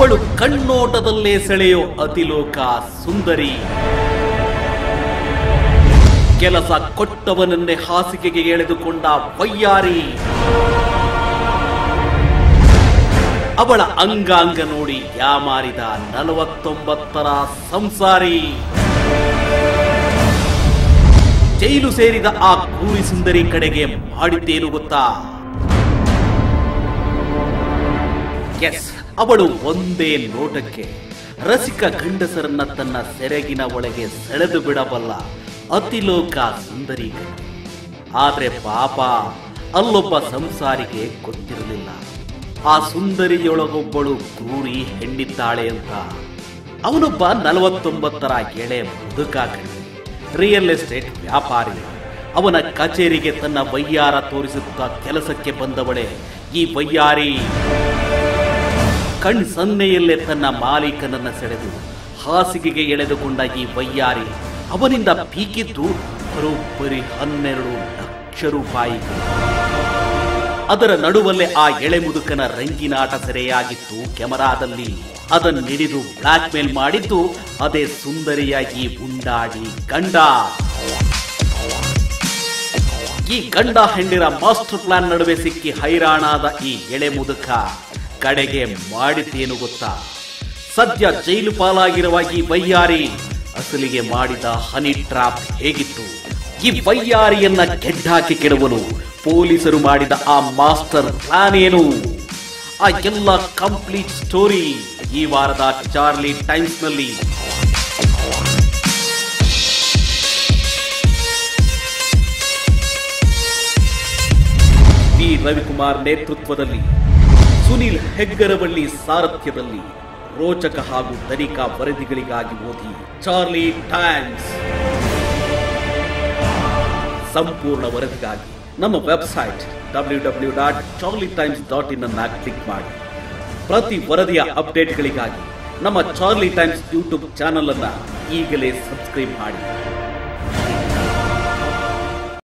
ಅವಳು ಕಣ್ಣೋಟದಲ್ಲೇ ಸೆಳೆಯೋ ಅತಿಲೋಕ ಸುಂದರಿ. ಕೆಲಸ ಕೊಟ್ಟವನನ್ನೇ ಹಾಸಿಗೆಗೆ ಎಳೆದುಕೊಂಡ ವಯ್ಯಾರಿ. ಅವಳ ಅಂಗಾಂಗ ನೋಡಿ ಯಾಮಾರಿದ ನಲವತ್ತೊಂಬತ್ತರ ಸಂಸಾರಿ. ಜೈಲು ಸೇರಿದ ಆ ಕೂರಿ ಸುಂದರಿ ಕಡೆಗೆ ಮಾಡಿದ್ದೇನು ಗೊತ್ತಾ? ಎಸ್ ಅವಳು ಒಂದೇ ನೋಟಕ್ಕೆ ರಸಿಕ ಗಂಡಸರನ್ನ ತನ್ನ ಸೆರೆಗಿನ ಒಳಗೆ ಸೆಳೆದು ಬಿಡಬಲ್ಲ ಅತಿಲೋಕ ಸುಂದರಿ. ಆದ್ರೆ ಪಾಪ, ಅಲ್ಲೊಬ್ಬ ಸಂಸಾರಿಗೆ ಗೊತ್ತಿರಲಿಲ್ಲ ಆ ಸುಂದರಿಯೊಳಗೊಬ್ಬಳು ಕ್ರೂರಿ ಹೆಣ್ಣಿದ್ದಾಳೆ ಅಂತ ಅವನೊಬ್ಬ ನಲವತ್ತೊಂಬತ್ತರ ಎಳೆ ಮುದುಕ. ರಿಯಲ್ ಎಸ್ಟೇಟ್ ವ್ಯಾಪಾರಿ ಅವನ ಕಚೇರಿಗೆ ತನ್ನ ವೈಯಾರ ತೋರಿಸುತ್ತಾ ಕೆಲಸಕ್ಕೆ ಬಂದವಳೆ ಈ ವಯ್ಯಾರಿ ಕಣ್ ಸನ್ನೆಯಲ್ಲೇ ತನ್ನ ಮಾಲೀಕನನ್ನ ಸೆಳೆದು ಹಾಸಿಗೆಗೆ ಎಳೆದುಕೊಂಡ ಈ ವಯ್ಯಾರಿ ಅವನಿಂದ ಪೀಕಿದ್ದು ಬರೋಬ್ಬರಿ ಹನ್ನೆರಡು ಲಕ್ಷ ರೂಪಾಯಿ. ಅದರ ನಡುವಲ್ಲೇ ಆ ಎಳೆ ಮುದುಕನ ರಂಗಿನಾಟ ಸೆರೆಯಾಗಿತ್ತು ಕೆಮರಾದಲ್ಲಿ. ಅದನ್ನಿಡಿದು ಬ್ಲಾಕ್ ಮೇಲ್ ಮಾಡಿದ್ದು ಅದೇ ಸುಂದರಿಯಾಗಿ ಉಂಡಾಡಿ ಗಂಡ. ಈ ಗಂಡ ಹೆಂಡಿರ ಮಾಸ್ಟರ್ ಪ್ಲಾನ್ ನಡುವೆ ಸಿಕ್ಕಿ ಹೈರಾಣಾದ ಈ ಎಳೆ ಮುದುಕ. ಕಡೆಗೆ ಮಾಡಿದ್ದೇನು ಗೊತ್ತಾ? ಸದ್ಯ ಜೈಲು ಪಾಲಾಗಿರುವ ಈ ವೈಯಾರಿ ಅಸಲಿಗೆ ಮಾಡಿದ ಹನಿ ಟ್ರಾಪ್ ಹೇಗಿತ್ತು? ಈ ವೈಯಾರಿಯನ್ನ ಗೆಡ್ಡಾಕಿ ಕೆಡವಲು ಪೊಲೀಸರು ಮಾಡಿದ ಆ ಮಾಸ್ಟರ್ ಪ್ಲಾನ್ ಏನು? ಆ ಎಲ್ಲ ಕಂಪ್ಲೀಟ್ ಸ್ಟೋರಿ ಈ ವಾರದ ಚಾರ್ಲಿ ಟೈಮ್ಸ್ನಲ್ಲಿ ವಿ ರವಿಕುಮಾರ್ ನೇತೃತ್ವದಲ್ಲಿ ಸುನಿಲ್ ಹೆಗ್ಗರವಳ್ಳಿ ಸಾರಥ್ಯದಲ್ಲಿ ರೋಚಕ ಹಾಗೂ ತನಿಖಾ ವರದಿಗಳಿಗಾಗಿ ಓದಿ ಚಾರ್ಲಿ ಟೈಮ್ಸ್ ಸಂಪೂರ್ಣ ವರದಿಗಾಗಿ ನಮ್ಮ website W W dot Charlie times dot in ಅನ್ನು ಕ್ಲಿಕ್ ಮಾಡಿ. ಪ್ರತಿ ವರದಿಯ ಅಪ್ಡೇಟ್ಗಳಿಗಾಗಿ ನಮ್ಮ ಚಾರ್ಲಿ ಟೈಮ್ಸ್ ಯೂಟ್ಯೂಬ್ ಚಾನಲ್ ಅನ್ನ ಈಗಲೇ ಸಬ್ಸ್ಕ್ರೈಬ್ ಮಾಡಿ.